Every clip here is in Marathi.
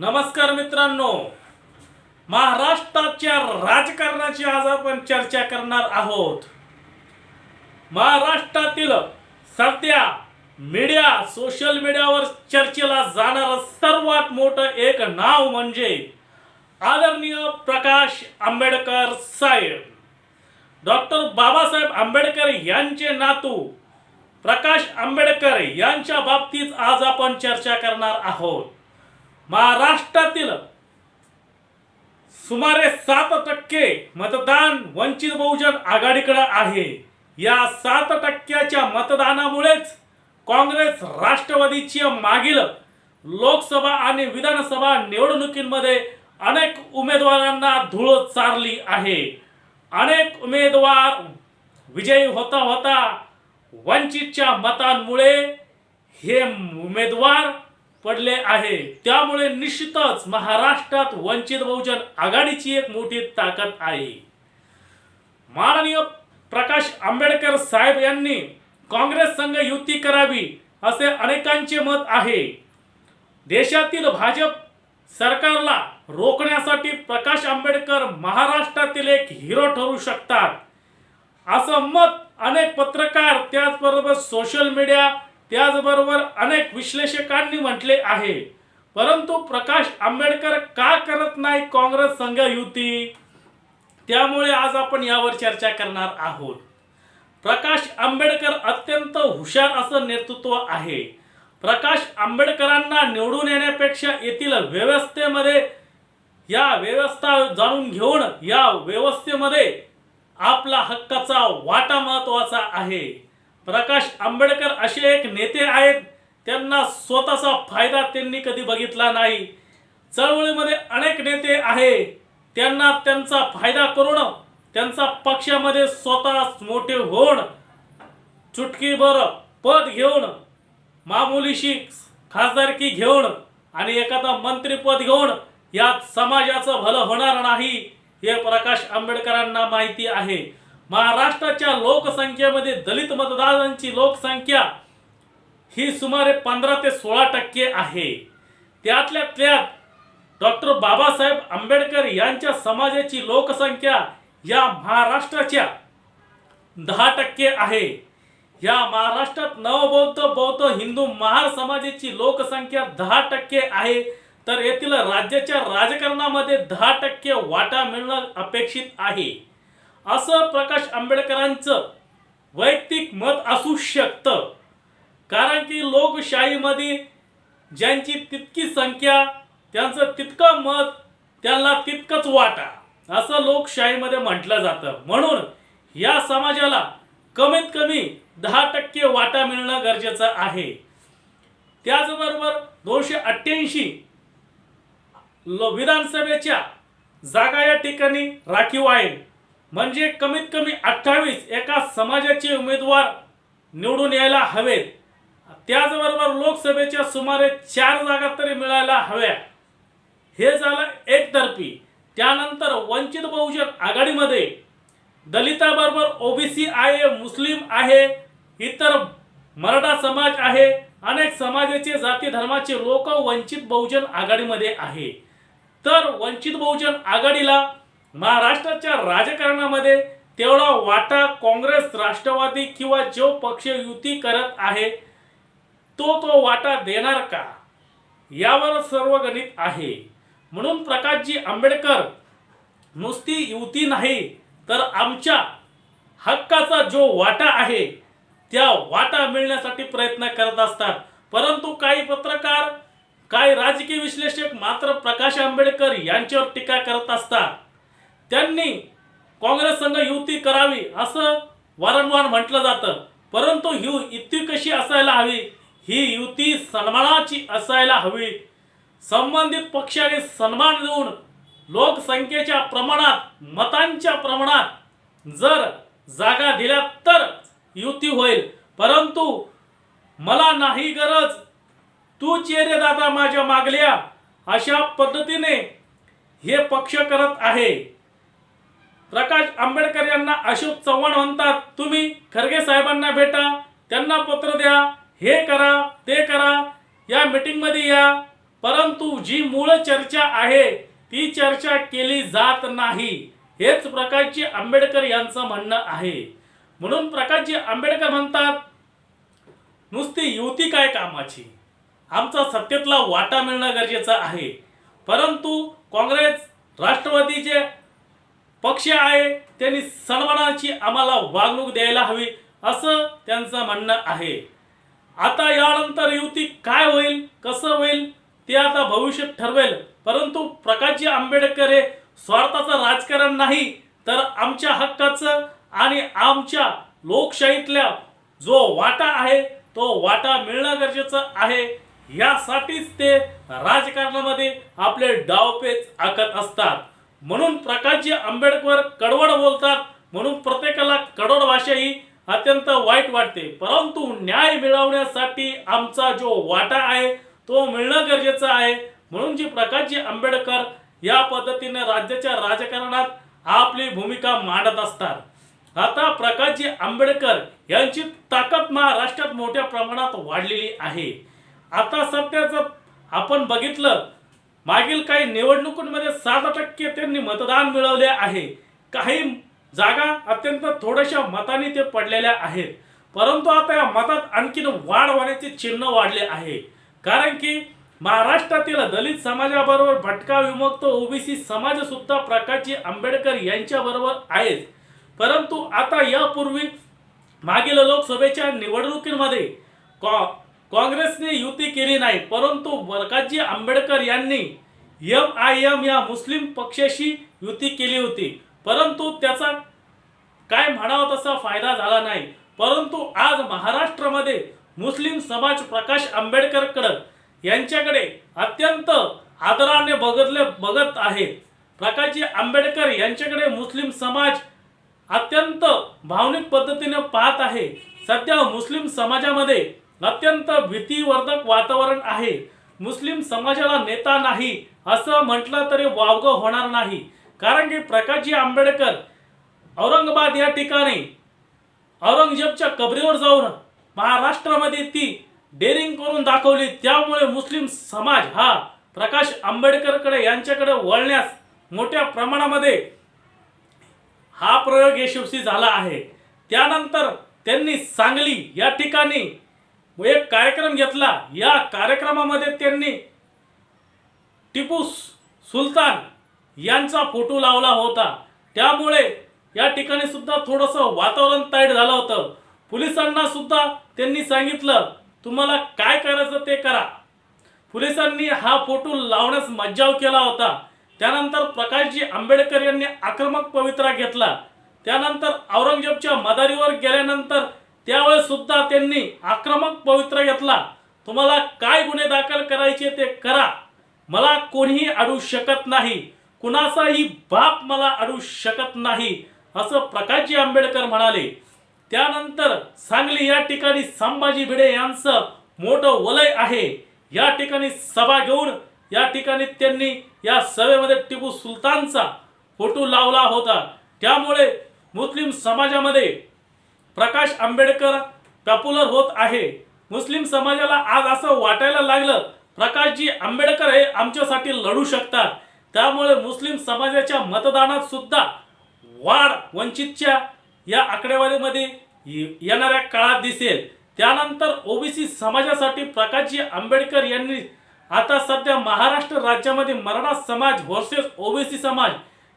नमस्कार मित्रांनो. महाराष्ट्राच्या राजकारणाची आज आपण चर्चा करणार आहोत. महाराष्ट्रातील सध्या मीडिया सोशल मीडियावर चर्चेला जाणारं सर्वात मोठं एक नाव म्हणजे आदरणीय प्रकाश आंबेडकर साहेब. डॉक्टर बाबासाहेब आंबेडकर यांचे नातू प्रकाश आंबेडकर यांच्या बाबतीत आज आपण चर्चा करणार आहोत. महाराष्ट्रातील सुमारे सात टक्के मतदान वंचित बहुजन आघाडीकडे आहे. या सात टक्क्याच्या मतदानामुळेच काँग्रेस राष्ट्रवादीची मागील लोकसभा आणि विधानसभा निवडणुकीमध्ये अनेक उमेदवारांना धूळ चारली आहे. अनेक उमेदवार विजयी होता होता वंचितच्या मतांमुळे हे उमेदवार पडले आहे. त्यामुळे निश्चितच महाराष्ट्रात वंचित बहुजन आघाडीची एक मोठी ताकद आहे. माननीय प्रकाश आंबेडकर साहेब यांनी काँग्रेस संघ युती करावी असे अनेकांचे मत आहे. देशातील भाजप सरकारला रोखण्यासाठी प्रकाश आंबेडकर महाराष्ट्रातील एक हिरो ठरू शकतात. असं मत अनेक पत्रकार त्याचबरोबर सोशल मीडिया त्याचबरोबर अनेक विश्लेषकांनी म्हटले आहे. परंतु प्रकाश आंबेडकर का करत नाही काँग्रेस संघ युती त्यामुळे आज आपण यावर चर्चा करणार आहोत. प्रकाश आंबेडकर अत्यंत हुशार असं नेतृत्व आहे. प्रकाश आंबेडकरांना निवडून येण्यापेक्षा येथील व्यवस्थेमध्ये या व्यवस्था जाणून घेऊन या व्यवस्थेमध्ये आपला हक्काचा वाटा महत्त्वाचा आहे. प्रकाश आंबेडकर असे एक नेते आहेत त्यांना स्वतःचा फायदा त्यांनी कधी बघितला नाही. चळवळीमध्ये अनेक नेते आहे त्यांना त्यांचा फायदा करून त्यांचा पक्षामध्ये स्वतः मोठे होऊन चुटकीभर पद घेऊन मामुलीशी खासदारकी घेऊन आणि एखादा मंत्रीपद घेऊन यात समाजाचं भलं होणार नाही हे प्रकाश आंबेडकरांना माहिती आहे. महाराष्ट्राच्या लोकसंख्येमध्ये दलित मतदारांची लोकसंख्या ही सुमारे पंधरा ते सोळा टक्के आहे. त्यातल्या त्यात डॉक्टर बाबासाहेब आंबेडकर यांच्या समाजाची लोकसंख्या या महाराष्ट्राच्या दहा टक्के आहे. या महाराष्ट्रात नवबौद्ध बौद्ध हिंदू महार समाजाची लोकसंख्या दहा टक्के आहे. तर येथील राज्याच्या राजकारणामध्ये दहा टक्के वाटा मिळणं अपेक्षित आहे. असं प्रकाश आंबेडकरांचं वैयक्तिक मत असू शकतं. कारण की लोकशाहीमध्ये ज्यांची तितकी संख्या त्यांचं तितकं मत त्यांना तितकंच वाटा. असं लोकशाहीमध्ये म्हटलं जातं. म्हणून या समाजाला कमीत कमी दहा टक्के वाटा मिळणं गरजेचं आहे. त्याचबरोबर दोनशे अठ्ठ्याऐंशी विधानसभेच्या जागा या ठिकाणी राखीव आहे म्हणजे कमीत कमी अठ्ठावीस एका समाजाचे उमेदवार निवडून यायला हवेत. त्याचबरोबर लोकसभेच्या सुमारे चार जागा तरी मिळायला हव्या. हे झालं एकतर्फी. त्यानंतर वंचित बहुजन आघाडीमध्ये दलिताबरोबर ओबीसी आहे मुस्लिम आहे इतर मराठा समाज आहे अनेक समाजाचे जाती धर्माचे लोक वंचित बहुजन आघाडीमध्ये आहे. तर वंचित बहुजन आघाडीला महाराष्ट्राच्या राजकारणामध्ये तेवढा वाटा काँग्रेस राष्ट्रवादी किंवा जो पक्ष युती करत आहे तो तो वाटा देणार का? यावर सर्व गणित आहे. म्हणून प्रकाशजी आंबेडकर नुसती युती नाही तर आमच्या हक्काचा जो वाटा आहे त्या वाटा मिळण्यासाठी प्रयत्न करत असतात. परंतु काही पत्रकार काही राजकीय विश्लेषक मात्र प्रकाश आंबेडकर यांच्यावर टीका करत असतात. त्यांनी काँग्रेस संघ युती करावी असं वारंवार म्हटलं जातं. परंतु ही युती कशी असायला हवी? ही युती सन्मानाची असायला हवी. संबंधित पक्षाने सन्मान देऊन लोकसंख्येच्या प्रमाणात मतांच्या प्रमाणात जर जागा दिल्या तर युती होईल. परंतु मला नाही गरज. तू चेहरे दादा माझ्या मागल्या. अशा पद्धतीने हे पक्ष करत आहे. प्रकाश आंबेडकर यांना अशोक चव्हाण म्हणतात. तुम्ही खरगे साहेबांना भेटा त्यांना पत्र द्या हे करा ते करा. या मीटिंगमध्ये या. परंतु जी मूळ चर्चा आहे ती चर्चा केली जात नाही. हेच प्रकाशजी आंबेडकर यांचं म्हणणं आहे. म्हणून प्रकाशजी आंबेडकर म्हणतात नुसती युती काय कामाची? आमचा सत्तेतला वाटा मिळणं गरजेचं आहे. परंतु काँग्रेस राष्ट्रवादीचे पक्ष आहे त्यांनी सन्मानाची आम्हाला वागणूक द्यायला हवी असं त्यांचं म्हणणं आहे. आता यानंतर युती काय होईल कसं होईल ते आता भविष्य ठरवेल. परंतु प्रकाशजी आंबेडकर हे स्वार्थाचं राजकारण नाही तर आमच्या हक्काचं आणि आमच्या लोकशाहीतल्या जो वाटा आहे तो वाटा मिळणं गरजेचं आहे. यासाठीच ते राजकारणामध्ये आपले डावपेच आखत असतात. म्हणून प्रकाशजी आंबेडकर कडवड बोलतात म्हणून प्रत्येकाला कडवड भाषा ही अत्यंत वाईट वाटते. परंतु न्याय मिळवण्यासाठी आमचा जो वाटा आहे तो मिळणं गरजेचं आहे. म्हणून जी प्रकाशजी आंबेडकर या पद्धतीने राज्याच्या राजकारणात आपली भूमिका मांडत असतात. आता प्रकाशजी आंबेडकर यांची ताकद महाराष्ट्रात मोठ्या प्रमाणात वाढलेली आहे. आता सध्याचं आपण बघितलं मागील काही निवडणुकांमध्ये सात टक्के त्यांनी मतदान मिळवले आहे. काही जागा अत्यंत थोड्याशा मताने ते पडलेल्या आहेत. परंतु आता या मतात आणखीन वाढ होण्याचे चिन्ह वाढले आहे. कारण की महाराष्ट्रातील दलित समाजाबरोबर भटका विमुक्त ओबीसी समाज सुद्धा प्रकाशजी आंबेडकर यांच्याबरोबर आहेत. परंतु आता यापूर्वी मागील लोकसभेच्या निवडणुकीमध्ये कॉ काँग्रेसने युती केली नाही परंतु बलकाजी आंबेडकर यांनी एम आय एम या मुस्लिम पक्षाशी युती केली होती. परंतु त्याचा काय म्हणावा तसा फायदा झाला नाही. परंतु आज महाराष्ट्रामध्ये मुस्लिम समाज प्रकाश आंबेडकरकडं यांच्याकडे अत्यंत आदराने बघतले बघत आहेत प्रकाशजी आंबेडकर यांच्याकडे मुस्लिम समाज अत्यंत भावनिक पद्धतीने पाहत आहे. सध्या मुस्लिम समाजामध्ये अत्यंत भीतीवर्धक वातावरण आहे. मुस्लिम समाजाला नेता नाही असं म्हटलं तरी वावगं होणार नाही. कारण की प्रकाशजी आंबेडकर औरंगाबाद या ठिकाणी औरंगजेबच्या कबरीवर जाऊन महाराष्ट्रामध्ये ती डेअरिंग करून दाखवली. त्यामुळे मुस्लिम समाज हा प्रकाश आंबेडकरकडे यांच्याकडे वळण्यास मोठ्या प्रमाणामध्ये हा प्रयोग यशस्वी झाला आहे. त्यानंतर त्यांनी सांगली या ठिकाणी एक कार्यक्रम घेतला. या कार्यक्रमामध्ये त्यांनी टिपू सुलतान यांचा फोटो लावला होता. त्यामुळे या ठिकाणी सुद्धा थोडंसं वातावरण ताईट झालं होतं. पोलिसांना सुद्धा त्यांनी सांगितलं तुम्हाला काय करायचं ते करा. पोलिसांनी हा फोटो लावण्यास मज्जाव केला होता. त्यानंतर प्रकाशजी आंबेडकर यांनी आक्रमक पवित्रा घेतला. त्यानंतर औरंगजेबच्या मदारीवर गेल्यानंतर त्यावेळेस सुद्धा त्यांनी आक्रमक पवित्र घेतला. तुम्हाला काय गुन्हे दाखल करायचे ते करा. मला कोणीही अडू शकत नाही. कुणाचाही बाप मला अडू शकत नाही असं प्रकाशजी आंबेडकर म्हणाले. त्यानंतर सांगली या ठिकाणी संभाजी भिडे यांचं मोठं वलय आहे. या ठिकाणी सभा घेऊन या ठिकाणी त्यांनी या सभेमध्ये टिपू सुलतानचा फोटो लावला होता. त्यामुळे मुस्लिम समाजामध्ये प्रकाश आंबेडकर पॉप्युलर होत आहे. मुस्लिम समाजाला आज असं वाटायला लागलं प्रकाशजी आंबेडकर हे आमच्यासाठी लढू शकतात. त्यामुळे मुस्लिम समाजाच्या मतदानात सुद्धा वाढ वंचितच्या या आकडेवारीमध्ये ये- येणाऱ्या काळात दिसेल. त्यानंतर ओबीसी समाजासाठी प्रकाशजी आंबेडकर यांनी आता सध्या महाराष्ट्र राज्यामध्ये मराठा समाज व्हर्सेस ओबीसी समाज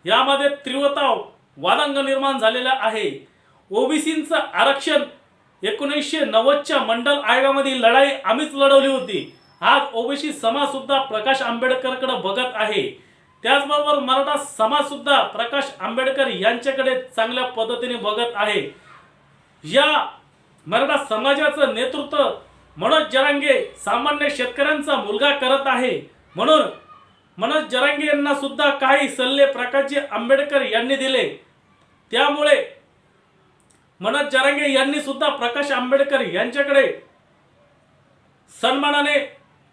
यामध्ये तीव्रता वादंग निर्माण झालेला आहे. ओबीसींचं आरक्षण एकोणीसशे नव्वदच्या मंडल आयोगामध्ये लढाई आम्हीच लढवली होती. आज ओबीसी समाज सुद्धा प्रकाश आंबेडकरकडे बघत आहे. त्याचबरोबर मराठा समाज सुद्धा प्रकाश आंबेडकर यांच्याकडे चांगल्या पद्धतीने बघत आहे. या मराठा समाजाचं नेतृत्व मनोज जरांगे सामान्य शेतकऱ्यांचा मुलगा करत आहे. म्हणून मनोज जरांगे यांना सुद्धा काही सल्ले प्रकाशजी आंबेडकर यांनी दिले. त्यामुळे मनोज जरांगे यांनी सुद्धा प्रकाश आंबेडकर यांच्याकडे सन्मानाने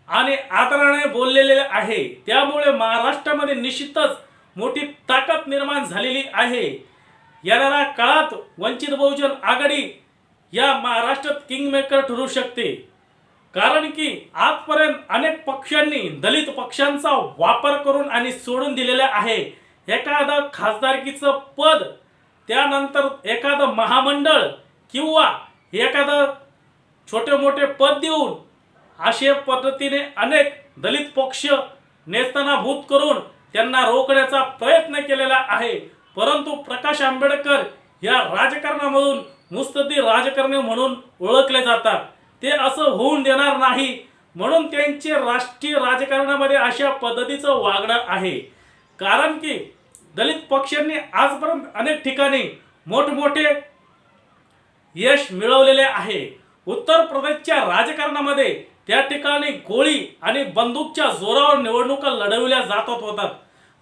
आणि आदराने बोललेले आहे. त्यामुळे महाराष्ट्रामध्ये निश्चितच मोठी ताकद निर्माण झालेली आहे. येणाऱ्या काळात वंचित बहुजन आघाडी या महाराष्ट्रात किंगमेकर ठरू शकते. कारण की आजपर्यंत अनेक पक्षांनी दलित पक्षांचा वापर करून आणि सोडून दिलेले आहे. एखादं खासदारकीचं पद त्यानंतर एखादं महामंडळ किंवा एखादं छोटे मोठे पद देऊन असे पद्धतीने अनेक दलित पक्ष नेस्तनाभूत करून त्यांना रोखण्याचा प्रयत्न केलेला आहे. परंतु प्रकाश आंबेडकर या राजकारणामधून मुस्तदी राजकारणी म्हणून ओळखले जातात. ते असं होऊन देणार नाही म्हणून त्यांचे राष्ट्रीय राजकारणामध्ये अशा पद्धतीचं वागणं आहे. कारण की दलित पक्षांनी आजपर्यंत अनेक ठिकाणी मोठमोठे यश मिळवलेले आहे. उत्तर प्रदेशच्या राजकारणामध्ये त्या ठिकाणी गोळी आणि बंदूकच्या जोरावर निवडणुका लढविल्या जातात होतात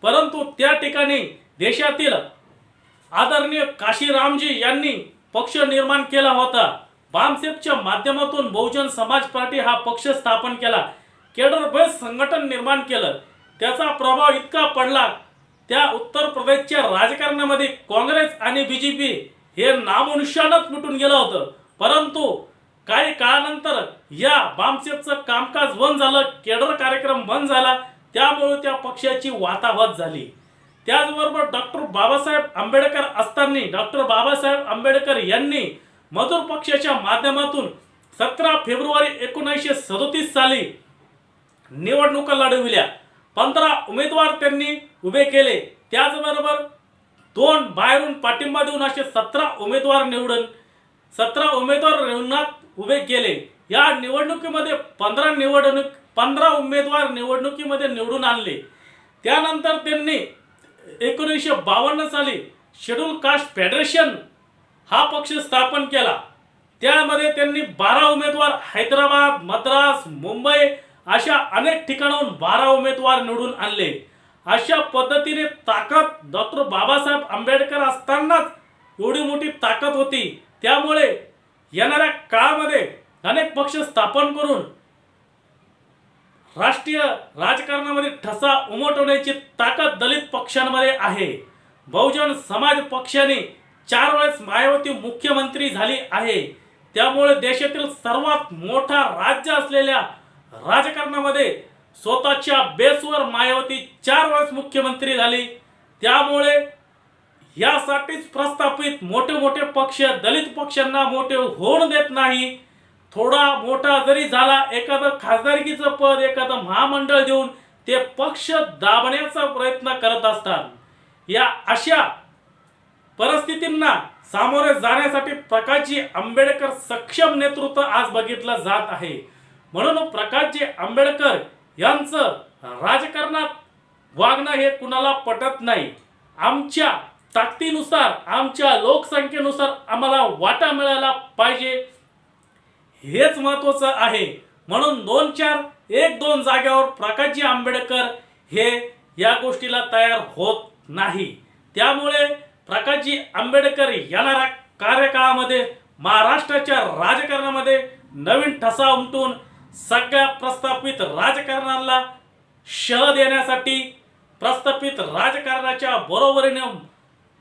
परंतु त्या ठिकाणी देशातील आदरणीय काशीरामजी यांनी पक्ष निर्माण केला होता. बामसेपच्या माध्यमातून बहुजन समाज पार्टी हा पक्ष स्थापन केला. केडर बेस संघटन निर्माण केलं. त्याचा प्रभाव इतका पडला त्या उत्तर प्रदेशच्या राजकारणामध्ये काँग्रेस आणि बीजेपी हे नामनुष्यानच मिटून गेलं होतं. परंतु काही काळानंतर या बामसेपचं कामकाज बंद झालं केडर कार्यक्रम बंद झाला त्यामुळे त्या पक्षाची वातावत झाली. त्याचबरोबर डॉक्टर बाबासाहेब आंबेडकर असताना डॉक्टर बाबासाहेब आंबेडकर यांनी मजूर पक्षाच्या माध्यमातून सतरा फेब्रुवारी एकोणीसशे सदोतीस साली निवडणुका लढविल्या. पंधरा उमेदवार त्यांनी उभे केले. त्याचबरोबर दोन बाहेरून पाठिंबा देऊन असे सतरा उमेदवार निवडून सतरा उमेदवार रिंगणात उभे केले. या निवडणुकीमध्ये पंधरा निवडणूक पंधरा उमेदवार निवडणुकीमध्ये निवडून आणले. त्यानंतर त्यांनी एकोणीसशे बावन्न साली शेड्यूल कास्ट फेडरेशन हा पक्ष स्थापन केला. त्यामध्ये त्यांनी बारा उमेदवार हैदराबाद मद्रास मुंबई अशा अनेक ठिकाणाहून बारा उमेदवार निवडून आणले. अशा पद्धतीने ताकद डॉक्टर बाबासाहेब आंबेडकर असतानाच एवढी मोठी ताकद होती. त्यामुळे येणाऱ्या काळामध्ये अनेक पक्ष स्थापन करून राष्ट्रीय राजकारणामध्ये ठसा उमटवण्याची ताकद दलित पक्षांमध्ये आहे. बहुजन समाज पक्षाने चार वेळेस मायावती मुख्यमंत्री झाली आहे. त्यामुळे देशातील सर्वात मोठा राज्य असलेल्या राजकारणामध्ये स्वतःच्या बेसवर मायावती चार वेळेस मुख्यमंत्री झाली. त्यामुळे यासाठीच प्रस्थापित मोठे मोठे पक्ष दलित पक्षांना मोठे होऊन देत नाही. थोडा मोठा जरी झाला एखादं खासदारकीचं पद एखादं महामंडळ देऊन ते पक्ष दाबण्याचा प्रयत्न करत असतात. या अशा परिस्थितींना सामोरे जाण्यासाठी प्रकाशजी आंबेडकर सक्षम नेतृत्व आज बघितलं जात आहे. म्हणून प्रकाशजी आंबेडकर यांचं राजकारणात वागणं हे कुणाला पटत नाही. आमच्या ताकदीनुसार आमच्या लोकसंख्येनुसार आम्हाला वाटा मिळायला पाहिजे. हेच महत्वाचं आहे. म्हणून दोन चार एक दोन जाग्यावर प्रकाशजी आंबेडकर हे या गोष्टीला तयार होत नाही. त्यामुळे प्रकाशजी आंबेडकर येणाऱ्या कार्यकाळामध्ये महाराष्ट्राच्या राजकारणामध्ये नवीन ठसा उमटून सगळ्या प्रस्थापित राजकारणाला शह देण्यासाठी प्रस्थापित राजकारणाच्या बरोबरीने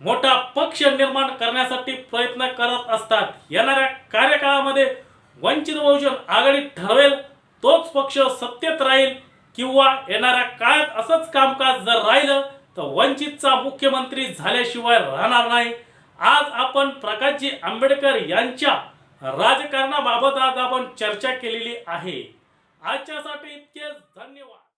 मोठा पक्ष निर्माण करण्यासाठी प्रयत्न करत असतात. येणाऱ्या कार्यकाळामध्ये वंचित बहुजन आघाडी ठरवेल तोच पक्ष सत्तेत राहील किंवा येणाऱ्या काळात असंच कामकाज जर राहिलं तर वंचितचा मुख्यमंत्री झाल्याशिवाय राहणार नाही. आज आपण प्रकाशजी आंबेडकर यांच्या राजकारणाबाबत आज आपण चर्चा केलेली आहे. आजच्यासाठी इतकेच. धन्यवाद.